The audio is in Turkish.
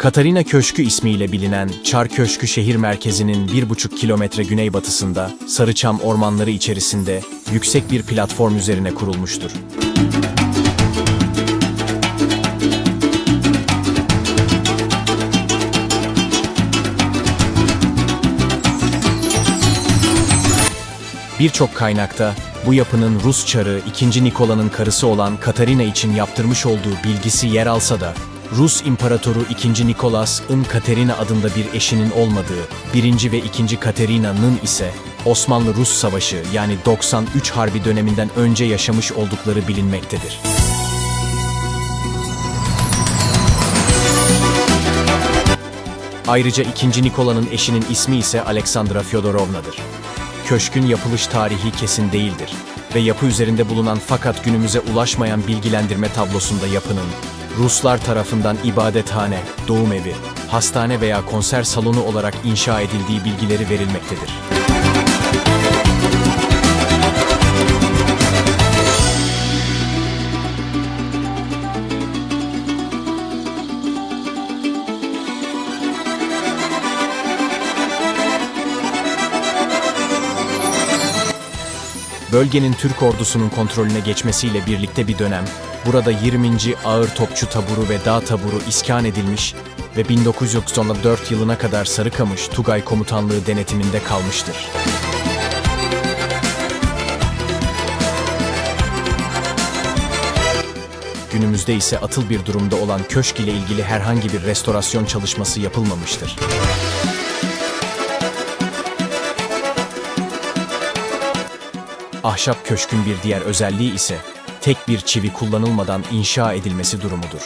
Katarina Köşkü ismiyle bilinen Çar Köşkü şehir merkezinin 1,5 kilometre güneybatısında Sarıçam ormanları içerisinde yüksek bir platform üzerine kurulmuştur. Birçok kaynakta bu yapının Rus çarı 2. Nikola'nın karısı olan Katarina için yaptırmış olduğu bilgisi yer alsa da, Rus İmparatoru 2. Nikolas'ın Katerina adında bir eşinin olmadığı, 1. ve 2. Katerina'nın ise Osmanlı-Rus Savaşı yani 93 Harbi döneminden önce yaşamış oldukları bilinmektedir. Ayrıca 2. Nikola'nın eşinin ismi ise Aleksandra Fyodorovna'dır. Köşkün yapılış tarihi kesin değildir ve yapı üzerinde bulunan fakat günümüze ulaşmayan bilgilendirme tablosunda yapının Ruslar tarafından ibadethane, doğum evi, hastane veya konser salonu olarak inşa edildiği bilgileri verilmektedir. Bölgenin Türk ordusunun kontrolüne geçmesiyle birlikte bir dönem, burada 20. Ağır Topçu Taburu ve Dağ Taburu iskan edilmiş ve 1994 yılına kadar Sarıkamış Tugay Komutanlığı denetiminde kalmıştır. Günümüzde ise atıl bir durumda olan köşk ile ilgili herhangi bir restorasyon çalışması yapılmamıştır. Ahşap köşkün bir diğer özelliği ise tek bir çivi kullanılmadan inşa edilmesi durumudur.